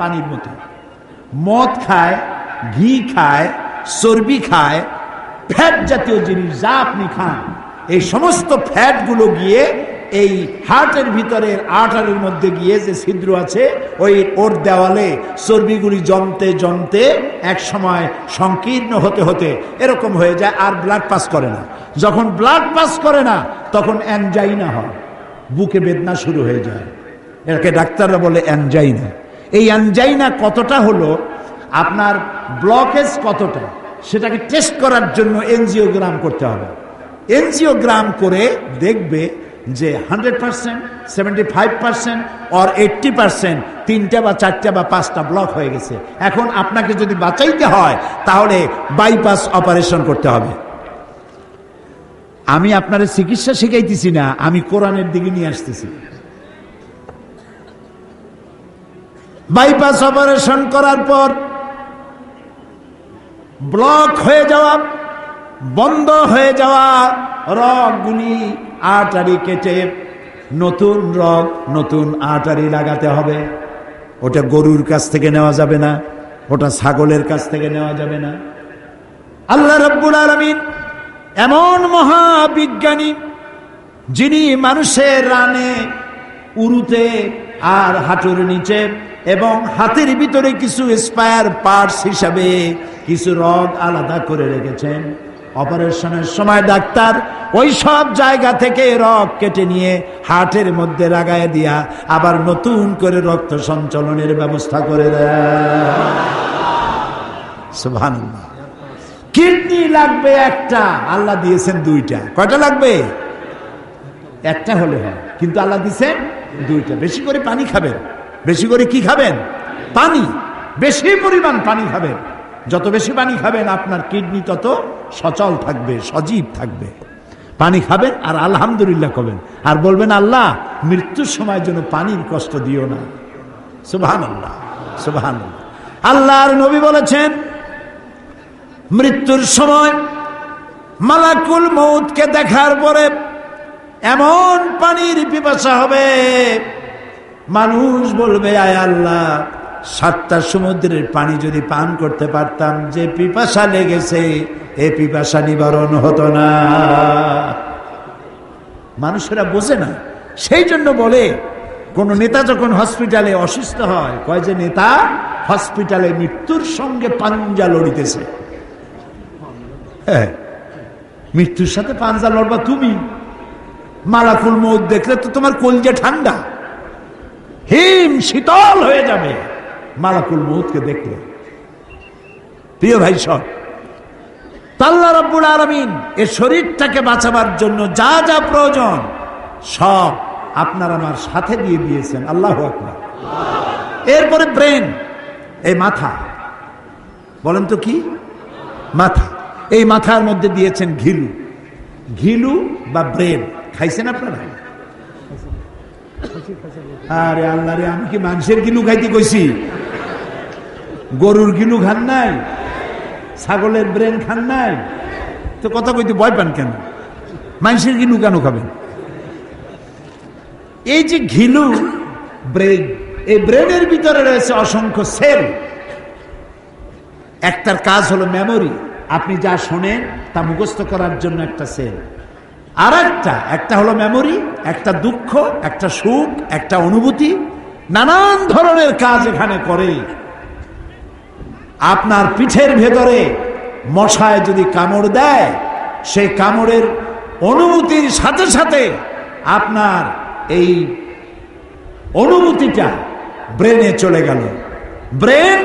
পানির মতো। মদ খায়, ঘি খায়, চর্বি খায়, ফ্যাট জাতীয় জিনিস যা আপনি খান, এই সমস্ত ফ্যাটগুলো গিয়ে এই হার্টের ভিতরের আর্টারের মধ্যে গিয়ে যে ছিদ্র আছে, ওই ওর দেওয়ালে চর্বিগুলি জমতে জমতে এক সময় সংকীর্ণ হতে হতে এরকম হয়ে যায়, আর ব্লাড পাস করে না। যখন ব্লাড পাস করে না, তখন অ্যানজাইনা হয়। বুকে বেদনা শুরু হয়ে যায়। এটাকে ডাক্তাররা বলে অ্যানজাইনা এই অ্যানজাইনা কতটা হলো? আপনার ব্লকেজ কতটা? সেটাকে টেস্ট করার জন্য এনজিওগ্রাম করতে হবে। এনজিওগ্রাম করে দেখবে যে hundred percent seventy five percent or eighty percent তিনটা বা চারটা বা পাঁচটা ব্লক হয়ে গেছে। এখন আপনাকে যদি বাঁচাইতে হয়, তাহলে বাইপাস অপারেশন করতে হবে। আমি আপনার চিকিৎসা শিখাইতেছি না, আমি কোরআনের দিকে নিয়ে আসতেছি। বাইপাস অপারেশন করার পর ব্লক হয়ে যাওয়া, বন্ধ হয়ে যাওয়া, রগগুলি আটারি কেটে নতুন রগ, নতুন আটারি লাগাতে হবে। ওটা গরুর কাছ থেকে নেওয়া যাবে না, ওটা ছাগলের কাছ থেকে নেওয়া যাবে না। আল্লাহ রব্বুল আলমিন এমন মহাবিজ্ঞানী যিনি মানুষের রানে, উরুতে আর হাঁটুর নিচে এবং হাতের ভিতরে কিছু স্পায়ার পার্টস হিসাবে কিছু রগ আলাদা করে রেখেছেন। অপারেশনের সময় ডাক্তার ওই সব জায়গা থেকে রগ কেটে নিয়ে হার্টের মধ্যে লাগায় দিয়া আবার নতুন করে রক্ত সঞ্চালনের ব্যবস্থা করে দেয়। কিডনি লাগবে একটা, আল্লাহ দিয়েছেন দুইটা। কয়টা লাগবে? একটা হলে হয়, কিন্তু আল্লাহ দিয়েছেন দুইটা। বেশি করে পানি খাবেন। বেশি করে কি খাবেন? পানি। বেশি পরিমাণ পানি খাবেন। যত বেশি পানি খাবেন, আপনার কিডনি তত সচল থাকবে, সজীব থাকবে। পানি খাবেন আর আলহামদুলিল্লাহ করবেন। আর বলবেন, আল্লাহ, মৃত্যুর সময় যেন পানির কষ্ট দিও না। সুবহান আল্লাহ সুবহান আল্লাহর নবী বলেছেন, মৃত্যুর সময় মালাকুল মৌতকে দেখার পরে এমন পানির পিপাসা হবে মানুষ বলবে, আয় আল্লাহ, সাতটা সমুদ্রের পানি যদি পান করতে পারতাম, যে পিপাসা লেগেছে, এ পিপাসা নিবারণ হতো না। মানুষেরা বোঝে না। সেই জন্য বলে, কোন নেতা যখন হসপিটালে অসুস্থ হয়, কয় যে, নেতা, হসপিটালে মৃত্যুর সঙ্গে পাঞ্জা লড়িতেছে। হ্যাঁ মৃত্যুর সাথে পাঞ্জা লড়বা তুমি। মালাকুল মৌত দেখলে তো তোমার কলজে ঠান্ডা। হিম শীতল হয়ে যাবে। মালাকুল মৌতকে দেখলে। প্রিয় ভাই সব তাল্লা রব্বুল আলমিন এ শরীরটাকে বাঁচাবার জন্য যা যা প্রয়োজন, সব আপনার আমার সাথে দিয়ে দিয়েছেন। আল্লাহ আকবার। এরপরে ব্রেন, এই মাথা। বলেন তো কি? মাথা। এই মাথার মধ্যে দিয়েছেন ঘিলু। ঘিলু বা ব্রেন। খাইছেন আপনারা? আরে আল্লাহ রে আমি কি মানুষের গিলু খাইতে কইছি? গরুর গিলু খান নাই? ছাগলের ব্রেন খান নাই? তো কথা কইতে ভয় পান কেন? মানুষের গিলু কেন খাবেন? এই যে ঘিলু, ব্রেন, এই ব্রেনের ভিতরে রয়েছে অসংখ্য সেল। একটার কাজ হলো মেমোরি আপনি যা শোনেন তা মুখস্থ করার জন্য একটা সেল। আর একটা একটা হলো মেমোরি একটা দুঃখ, একটা সুখ, একটা অনুভূতি, নানান ধরনের কাজ এখানে করে। আপনার পিঠের ভেতরে মশায় যদি কামড় দেয়, সেই কামড়ের অনুভূতির সাথে সাথে আপনার এই অনুভূতিটা ব্রেনে চলে গেল। ব্রেন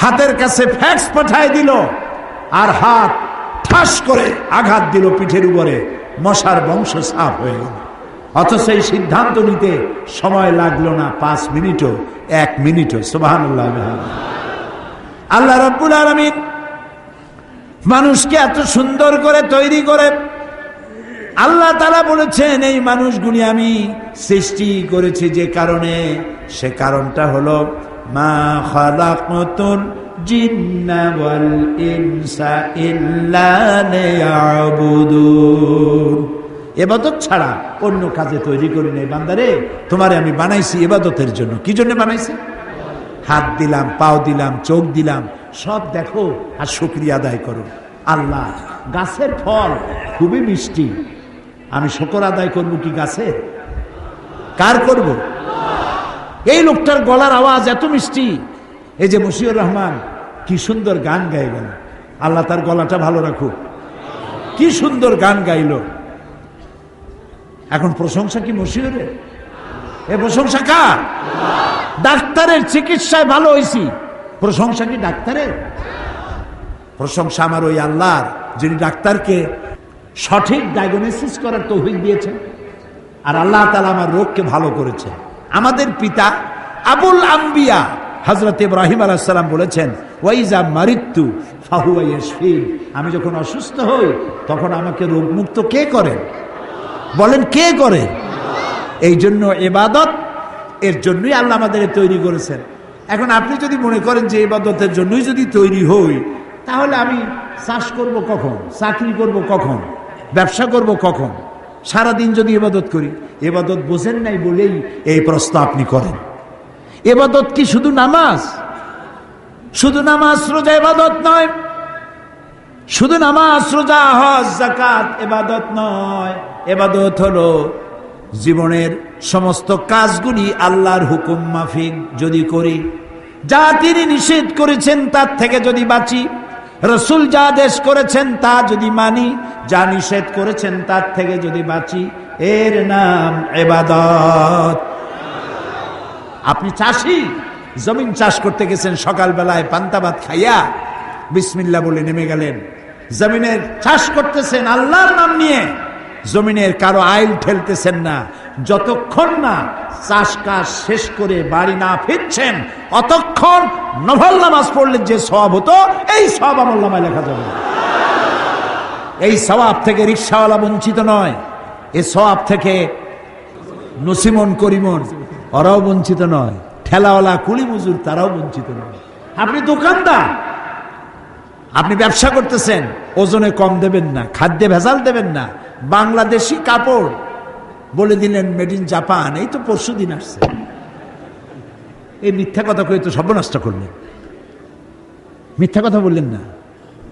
হাতের কাছে ফ্যাক্স পাঠায় দিল আর হাত ঠাস করে আঘাত দিল পিঠের উপরে। মশার বংশ সাফ হয়ে গেল। অথচ এই সিদ্ধান্ত নিতে সময় লাগল না, পাঁচ মিনিটও, এক মিনিটও সোবাহান আল্লাহ রব্বুল আলমিন মানুষকে এত সুন্দর করে তৈরি করে, আল্লাহ তারা বলেছেন, এই মানুষগুলি আমি সৃষ্টি করেছি যে কারণে, সে কারণটা হলো, মা খালাকুল ওয়াল ইনসা ইল্লা লিয়াবুদুন এবাদত ছাড়া অন্য কাজে তৈরি করি নাই, বান্দারে। তোমারে আমি বানাইছি এবাদতের জন্য। কি জন্য বানাইছি? হাত দিলাম, পাও দিলাম, চোখ দিলাম, সব দেখো আর শুক্রিয়া আদায় করো। আল্লাহ, গাছের ফল খুবই মিষ্টি। আমি শকর আদায় করব কি গাছের কার করব? এই লোকটার গলার আওয়াজ এত মিষ্টি। এই যে মশিউর রহমান, কি সুন্দর গান গাই গেল আল্লাহ তার গলাটা ভালো রাখুক। কি সুন্দর গান গাইলো। এখন প্রশংসা কি মশিউরের এ প্রশংসা কার? ডাক্তারের চিকিৎসায় ভালো হয়েছি প্রশংসা কি ডাক্তারের? প্রশংসা আমার ওই আল্লাহর, যিনি ডাক্তারকে সঠিক ডায়াগনোসিস করার তৌফিক দিয়েছেন। আর আল্লাহ তালা আমার রোগকে ভালো করেছে। আমাদের পিতা আবুল আম্বিয়া হজরত ইব্রাহিম আলাহাল্লাম বলেছেন, ওয়াইজা মারিত্যু ফাহুয়াইয়াসফিন আমি যখন অসুস্থ হই, তখন আমাকে রোগমুক্ত কে করেন বলেন, কে করে? এই জন্য এবাদত এর জন্যই আল্লাহ আমাদের তৈরি করেছেন। এখন আপনি যদি মনে করেন যে এবাদতের জন্যই যদি তৈরি হই, তাহলে আমি চাষ করব কখন? চাকরি করব কখন? ব্যবসা করব কখন? সারাদিন যদি এবাদত করি এবাদত বোঝেন নাই বলেই এই প্রশ্ন আপনি করেন। এবাদত কি শুধু নামাজ? শুধু নামাজ, রোজা এবাদত নয়। শুধু নামাজ, রোজা, হজ জাকাত এবাদত নয়। এবাদত হলো জীবনের সমস্ত কাজগুলি আল্লাহর হুকুম মাফিক যদি করি, যা তিনি নিষেধ করেছেন তার থেকে যদি বাঁচি, রসুল যা আদেশ করেছেন তা যদি মানি, যা নিষেধ করেছেন তার থেকে যদি বাঁচি, এর নাম এবাদত আপনি চাষি? জমিন চাষ করতে গেছেন, সকালবেলায় পান্তাবাদ খাইয়া বিসমিল্লা বলে নেমে গেলেন। জমিনের চাষ করতেছেন আল্লাহর নাম নিয়ে। জমিনের কারও আইল ঠেলতেছেন না। যতক্ষণ না চাষ কাজ শেষ করে বাড়ি না ফিরছেন, অতক্ষণ নভল নামাজ পড়লে যে সব হতো, এই সব আমল নামায় লেখা যাবে। এই সবাব থেকে রিক্সাওয়ালা বঞ্চিত নয়, এ সবাব থেকে নসিমন করিমন। ওরাও বঞ্চিত নয়। ঠেলাওয়ালা কুলি মজুর, তারাও বঞ্চিত নয়। আপনি দোকানদার। আপনি ব্যবসা করতেছেন, ওজনে কম দেবেন না, খাদ্যে ভেজাল দেবেন না, বাংলাদেশি কাপড় বলে দিলেন মেড ইন জাপান, এই তো পরশু দিন আসছে। এই মিথ্যা কথা কয়ে তো সর্বনষ্ট করলেন। মিথ্যা কথা বললেন না।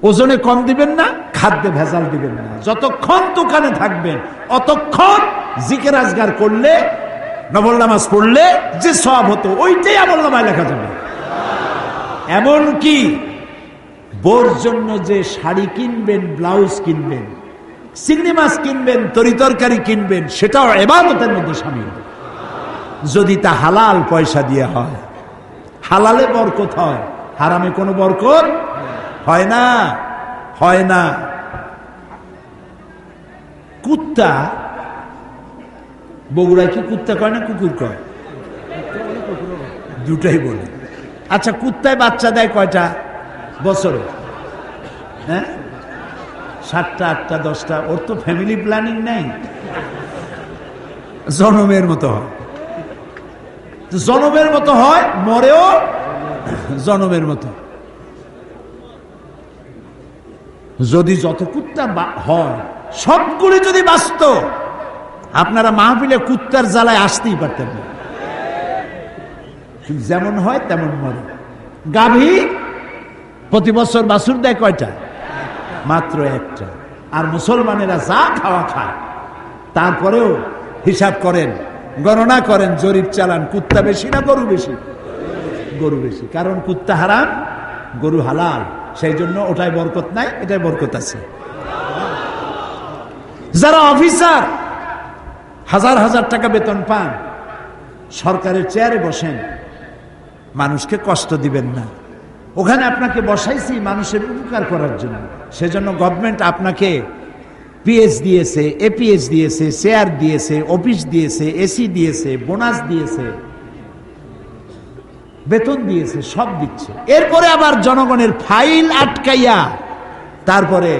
ওজনে কম দিবেন না, খাদ্যে ভেজাল দিবেন না। যতক্ষণ দোকানে থাকবেন, অতক্ষণ জিকে রাজগার করলে নবল নামাজ পড়লে যে সব হতো, ওইটাই আমল নামায় লেখা যাবে। এমন কি? বোর জন্য যে শাড়ি কিনবেন, ব্লাউজ কিনবেন, চিংড়ি মাছ কিনবেন, তরি তরকারি কিনবেন, সেটাও এবাদতের মধ্যে সামিল। যদি তা হালাল পয়সা দিয়ে হয়, হালালে বরকত হয়, হারামে কোনো বরকত হয় না হয় না। কুত্তা বগুড়ায় কি কুত্তা কয় না কুকুর কয়? দুটাই বলে। আচ্ছা কুত্তায় বাচ্চা দেয় কয়টা? বছরে। হ্যাঁ? সাতটা, আটটা, দশটা। ওর তো ফ্যামিলি প্ল্যানিং নেই। জনমের মতো হয়। জনমের মতো হয়, মরেও জনমের মতো। যদি যত কুত্তা হয়, সবগুলি যদি বাঁচত আপনারা মাহফিলে কুত্তার জ্বালায় আসতেই পারতেন না। যেমন হয় তেমন মরে। গাভী প্রতি বছর বাছুর দেয় কয়টা? মাত্র একটা। আর মুসলমানেরা যা খাওয়া খায়, তারপরেও হিসাব করেন, গণনা করেন, জরিপ চালান, কুত্তা বেশি না গরু বেশি? গরু বেশি। কারণ কুত্তা হারাম, গরু হালাল। সেই জন্য ওটাই বরকত নাই এটাই বরকত আছে। যারা অফিসার হাজার হাজার টাকা বেতন পান। সরকারের চেয়ারে বসেন। মানুষকে কষ্ট দিবেন না। ওখানে আপনাকে বসাইছি মানুষের উপকার করার জন্য। সেজন্য গভর্নমেন্ট আপনাকে পিএস দিয়েছে এপিএস দিয়েছে শেয়ার দিয়েছে অফিস দিয়েছে এসি দিয়েছে বোনাস দিয়েছে। বেতন দিয়েছে, সব দিচ্ছে। এরপরে আবার জনগণের ফাইল আটকাইয়া তারপরে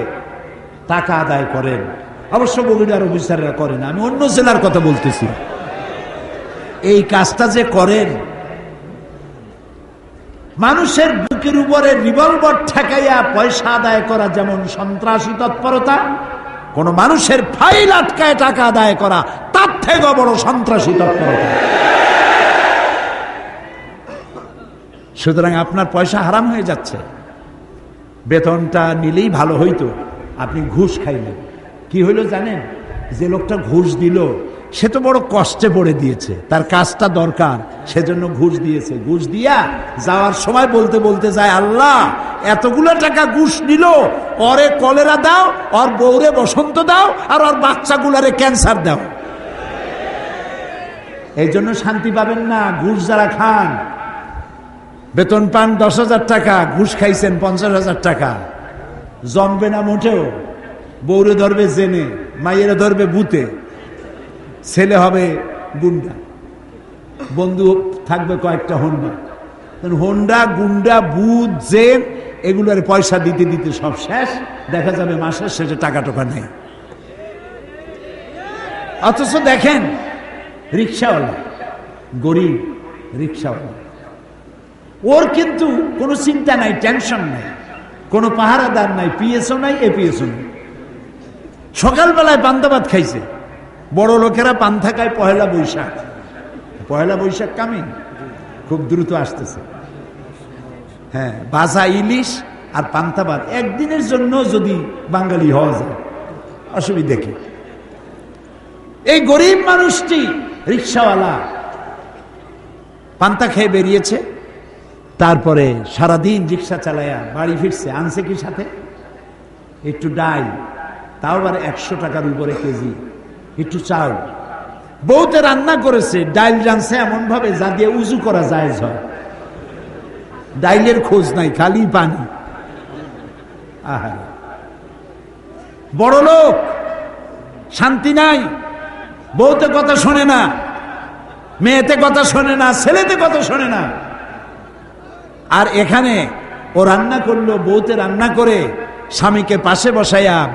টাকা আদায় করেন। অবশ্য বগুড়ার অফিসাররা করেন। আমি অন্য জেলার কথা বলতেছি। এই কাজটা যে করেন, মানুষের বুকের উপরে রিভলভার ঠেকাইয়া পয়সা আদায় করা যেমন সন্ত্রাসী তৎপরতা, কোন মানুষের ফাইল আটকায় টাকা আদায় করা, তার থেকেও বড় সন্ত্রাসী তৎপরতা। সুতরাং আপনার পয়সা হারাম হয়ে যাচ্ছে। বেতনটা নিলেই ভালো হইতো। আপনি ঘুষ খাইলেন। কি হইল জানেন? যে লোকটা ঘুষ দিল, সে তো বড় কষ্টে পড়ে দিয়েছে। তার কাজটা দরকার, সেজন্য ঘুষ দিয়েছে। ঘুষ দিয়া যাওয়ার সময় বলতে বলতে যায়, আল্লাহ, এতগুলো টাকা ঘুষ নিল, অরে কলেরা দাও ওর বউরে বসন্ত দাও, আর ওর বাচ্চাগুলারে ক্যান্সার দাও। এই জন্য শান্তি পাবেন না, ঘুষ যারা খান। বেতন পান দশ হাজার টাকা, ঘুষ খাইছেন পঞ্চাশ হাজার টাকা। জমবে না মোটেও। বউরে ধরবে জেনে, মাইয়েরা ধরবে বুতে। ছেলে হবে গুন্ডা। বন্ধু থাকবে কয়েকটা হোন্ডা। হন্ডা, গুন্ডা বুথ জেন, এগুলোর পয়সা দিতে দিতে সব শেষ। দেখা যাবে মাসের শেষে টাকা টোকা নেই। অথচ দেখেন, রিক্সাওয়ালা, গরিব রিক্সাওয়ালা। ওর কিন্তু কোনো চিন্তা নাই, টেনশন নাই, কোনো পাহারাদার নাই, পিএসও নাই, এপিএসও নাই। সকালবেলায় পান্তাবাদ খাইছে। বড় লোকেরা পান্থা খায় পহেলা বৈশাখ। পহেলা বৈশাখ কামি খুব দ্রুত আসতেছে। হ্যাঁ বাজা ইলিশ আর পান্তাবাদ একদিনের জন্য যদি বাঙালি হওয়া যায়। অসুবিধা কি? এই গরিব মানুষটি রিক্সাওয়ালা। পান্তা খেয়ে বেরিয়েছে। তারপরে সারাদিন রিক্সা চালায়া বাড়ি ফিরছে। আনছে কি সাথে? একটু ডাল তাও আবার একশো টাকার উপরে কেজি। একটু চাল। বউতে রান্না করেছে, ডাইল রানছে এমন ভাবে যা দিয়ে উজু করা যায় হয়। ডাইলের খোঁজ নাই, খালি পানি। বড় লোক, শান্তি নাই। বউতে কথা শোনে না। মেয়েতে কথা শোনে না, ছেলেতে কথা শোনে না। আর এখানে ও রান্না করল, বউতে রান্না করে, স্বামীকে পাশে বসাইয়া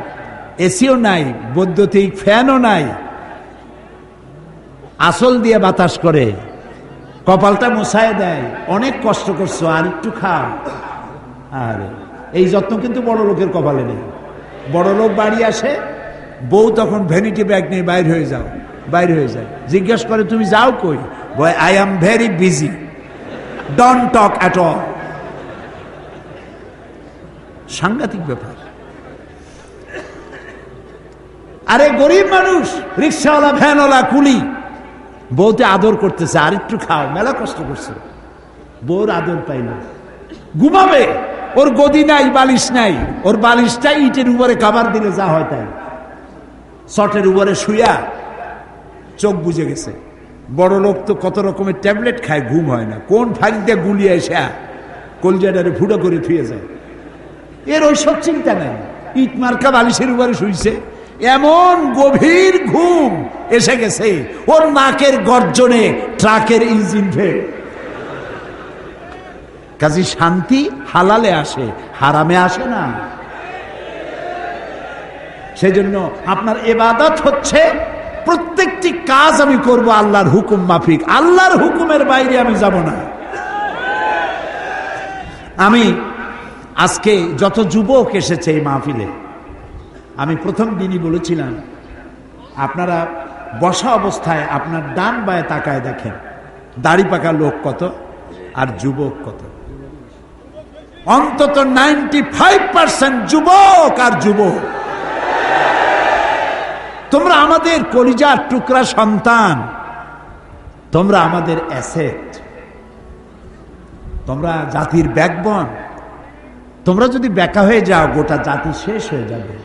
এসিও নাই, বৈদ্যুতিক ফ্যানও নাই। আসল দিয়ে বাতাস করে, কপালটা মুছায় দেয়, অনেক কষ্ট করছ, আর একটু খাও। আর, এই যত্ন কিন্তু বড় লোকের কপালে নেই। বড় লোক বাড়ি আসে, বউ তখন ভ্যানিটি ব্যাগ নিয়ে বাইর হয়ে যাও, বাইর হয়ে যায়। জিজ্ঞেস করে, তুমি যাও কই? Boy I am very busy don't talk at all সাংঘাতিক ব্যাপার। আরে গরিব মানুষ, রিক্সাওয়ালা, ভ্যানওয়ালা, কুলি। বউতে আদর করতেছে, আর একটু খাও, মেলা কষ্ট করছে। বউর আদর পাই না। ঘুমাবে, ওর গদি নাই, বালিশ নাই। ওর বালিশটা ইটের উপরে কাবার দিলে যা হয় তাই। শটের উপরে শুয়া চোখ বুঝে গেছে। বড় লোক তো কত রকমের ট্যাবলেট খায়, ঘুম হয় না। কোন ফাইল দিয়ে গুলিয়ে এসে কলজাটারে ফুটো করে থুয়ে যায়। এর ওই সব চিন্তা নাই। ইট মার্কা বালিশের উপরে শুইছে। এমন গভীর ঘুম এসে গেছে, ওর নাকের গর্জনে ট্রাকের ইঞ্জিন ফেল। কাজী শান্তি হালালে আসে, হারামে আসে না। সেজন্য আপনার এবাদত হচ্ছে, প্রত্যেকটি কাজ আমি করব আল্লাহর হুকুম মাফিক, আল্লাহর হুকুমের বাইরে আমি যাব না। আমি আজকে যত যুবক এসেছে এই মাহফিলে আমি প্রথম দিনই বলেছিলাম, আপনারা বসা অবস্থায় আপনার ডান বায়ে তাকায় দেখেন, দাড়ি পাকা লোক কত আর যুবক কত। অন্তত নাইনটি ফাইভ পার্সেন্ট যুবক আর যুবক। তোমরা আমাদের কলিজার টুকরা সন্তান, তোমরা আমাদের অ্যাসেট তোমরা জাতির ব্যাকবন তোমরা যদি বেকা হয়ে যাও, গোটা জাতি শেষ হয়ে যাবে।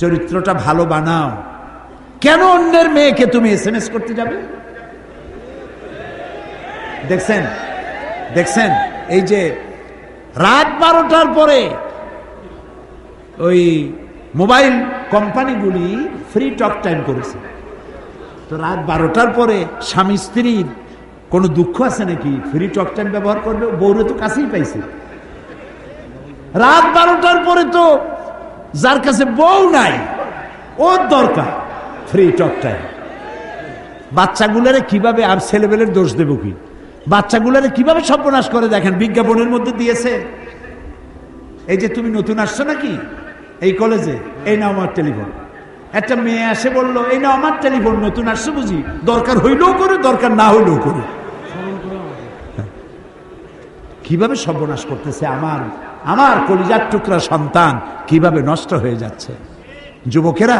চরিত্রটা ভালো বানাও। কেন অন্যের মেয়েকে তুমি এস এম এস করতে যাবে? দেখছেন? দেখছেন? এই যে রাত বারোটার পরে ওই মোবাইল কোম্পানিগুলি ফ্রি টক টাইম করেছে। তো রাত বারোটার পরে স্বামী স্ত্রীর কোনো দুঃখ আছে নাকি? ফ্রি টক টাইম ব্যবহার করবে বউরে তো কাছেই পাইছে। রাত বারোটার পরে তো যার কাছে বউ নাই, ওর দরকার। ফ্রি টক টাইম বাচ্চাগুলারে কীভাবে আর ছেলেবেলের দোষ দেব কি? বাচ্চাগুলারে কীভাবে সর্বনাশ করে দেখেন, বিজ্ঞাপনের মধ্যে দিয়েছে। এই যে তুমি নতুন আসছো নাকি? এই কলেজে, এই নাও আমার টেলিফোন। একটা মেয়ে আসে বলল, এই নাও আমার টেলিফোন, নতুন আসছো বুঝি? দরকার হইলেও করে, দরকার না হইলেও করে। কীভাবে সর্বনাশ করতেছে আমার আমার কলিজার টুকরা সন্তান কীভাবে নষ্ট হয়ে যাচ্ছে? যুবকেরা,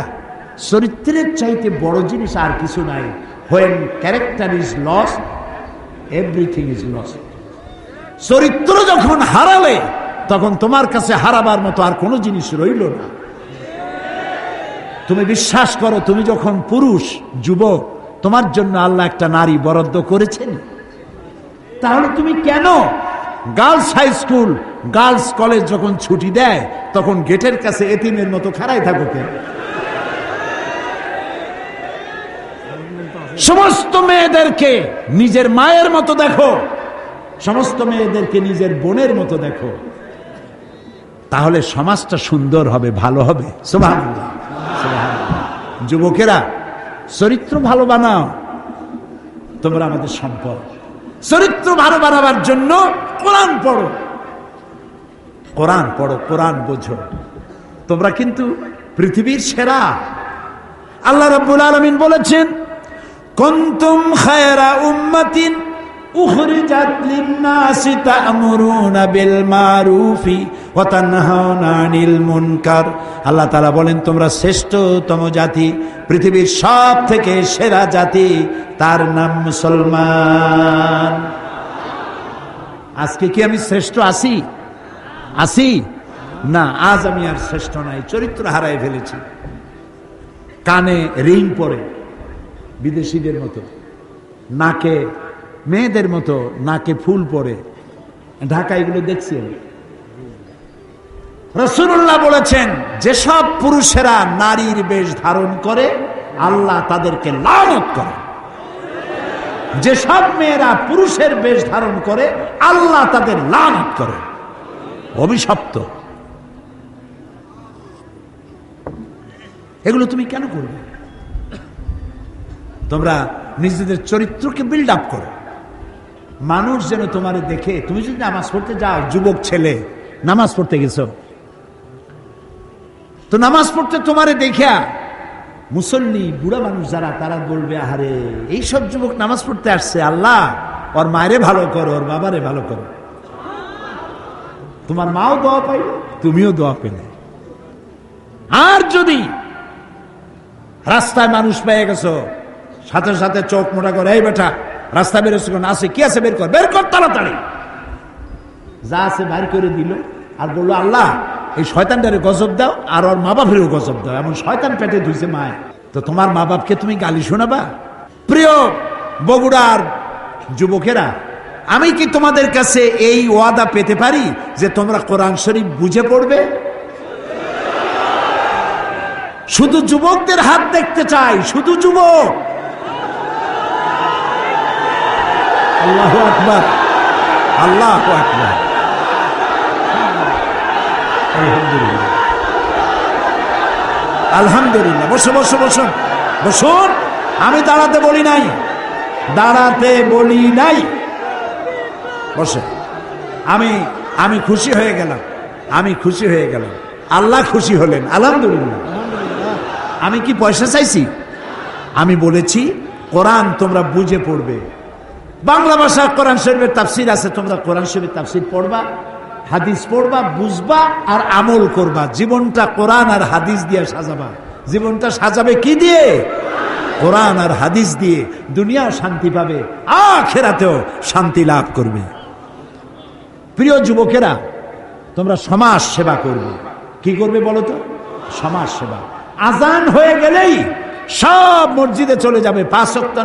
চরিত্রের চাইতে বড় জিনিস আর কিছু নাই। When character is loss everything is loss চরিত্র যখন হারালে, তখন তোমার কাছে হারাবার মতো আর কোনো জিনিস রইল না। তুমি বিশ্বাস করো, তুমি যখন পুরুষ, যুবক, তোমার জন্য আল্লাহ একটা নারী বরাদ্দ করেছেন। তাহলে তুমি কেন girls high school, girls college যখন ছুটি দেয়, তখন গেটের কাছে এতিমের মতো খাড়াই থাকো কেন সমস্ত মেয়েদেরকে নিজের মায়ের মতো দেখো। সমস্ত মেয়েদেরকে নিজের বোনের মতো দেখো। তাহলে সমাজটা সুন্দর হবে, ভালো হবে। যুবকেরা, চরিত্র ভালো বানাও। তোমরা আমাদের সম্পদ। চরিত্র ভালো বানাবার জন্য কোরআন পড়ো। কোরআন পড়ো, কোরআন বোঝো। তোমরা কিন্তু পৃথিবীর সেরা। আল্লাহ রব্বুল আলমিন বলেছেন, কন্তুম খায়রা উম্মাতিন তা'মুরুনা বিল মারুফি ওয়া তানহাউনা আনিল মুনকার। আল্লাহ তাআলা বলেন, তোমরা শ্রেষ্ঠতম জাতি, পৃথিবীর সব থেকে সেরা জাতি, তার নাম মুসলমান। আজকে কি আমি শ্রেষ্ঠ আছি? আছি? না, আজ আমি আর শ্রেষ্ঠ নাই, চরিত্র হারাই ফেলেছি। কানে রিং পরে, বিদেশিদের মতো, নাকে মেয়েদের মতো নাকে ফুল পরে। ঢাকা এগুলো দেখছি। রসুল্লাহ বলেছেন, যেসব পুরুষেরা নারীর বেশ ধারণ করে, আল্লাহ তাদেরকে লানত করে। যেসব মেয়েরা পুরুষের বেশ ধারণ করে, আল্লাহ তাদের লানত করে। অভিশপ্ত। এগুলো তুমি কেন করবে? তোমরা নিজেদের চরিত্রকে বিল্ড আপ করো। মানুষ যেন তোমার দেখে, তুমি যদি নামাজ পড়তে যাও, যুবক ছেলে, নামাজ পড়তে গেছো। তো নামাজ পড়তে তোমারে দেখিয়া মুসল্লি, বুড়া মানুষ যারা, তারা বলবে, আহারে, এইসব যুবক নামাজ পড়তে আসছে, আল্লাহ, ওর মায়েরে ভালো করো, ওর বাবারে ভালো করো। তোমার মাও দোয়া পাইল, তুমিও দোয়া পেলে। আর যদি রাস্তায় মানুষ পেয়ে গেছো, সাথে সাথে চোখ মোটা করে, এই বেটা রাস্তা বেরোচ্ছে কোন, আছে, কি আছে বের কর বের কর তাড়াতাড়ি। যা আছে বাইর করে দিল আর বলল, আল্লাহ, এই শয়তানটারে গজব দাও আর ওর মা বাপেরও গজব দাও, এমন শয়তান পেটে ধুইছে মায়। তো তোমার মা বাপকে তুমি গালি শোনাবা? প্রিয় বগুড়ার যুবকেরা, আমি কি তোমাদের কাছে এই ওয়াদা পেতে পারি যে তোমরা কোরআন শরীফ বুঝে পড়বে? শুধু যুবকদের হাত দেখতে চাই, শুধু যুবক। আল্লাহ আকবার। আল্লাহ আকবার। আলহামদুলিল্লাহ। আলহামদুলিল্লাহ। বসো বসো বসুন বসুন। আমি দাঁড়াতে বলি নাই। দাঁড়াতে বলি নাই। বসে। আমি আমি খুশি হয়ে গেলাম। আমি খুশি হয়ে গেলাম। আল্লাহ খুশি হলেন। আলহামদুলিল্লাহ। আমি কি পয়সা চাইছি? আমি বলেছি, কোরআন তোমরা বুঝে পড়বে। বাংলা ভাষা কোরআন শরীফের তাফসির আছে, তোমরা কোরআন শরীফের তাফসির পড়বা, হাদিস পড়বা, বুঝবা আর আমল করবা। জীবনটা কোরআন আর হাদিস দিয়ে সাজাবা। জীবনটা সাজাবে কি দিয়ে? কোরআন আর হাদিস দিয়ে। দুনিয়াও শান্তি পাবে, আখেরাতেও শান্তি লাভ করবে। প্রিয় যুবকেরা, তোমরা সমাজ সেবা করবে। কি করবে বলো তো? সমাজ সেবা। আজান হয়ে গেলেই সব মসজিদে চলে যাবে। পাঁচ সপ্তাহ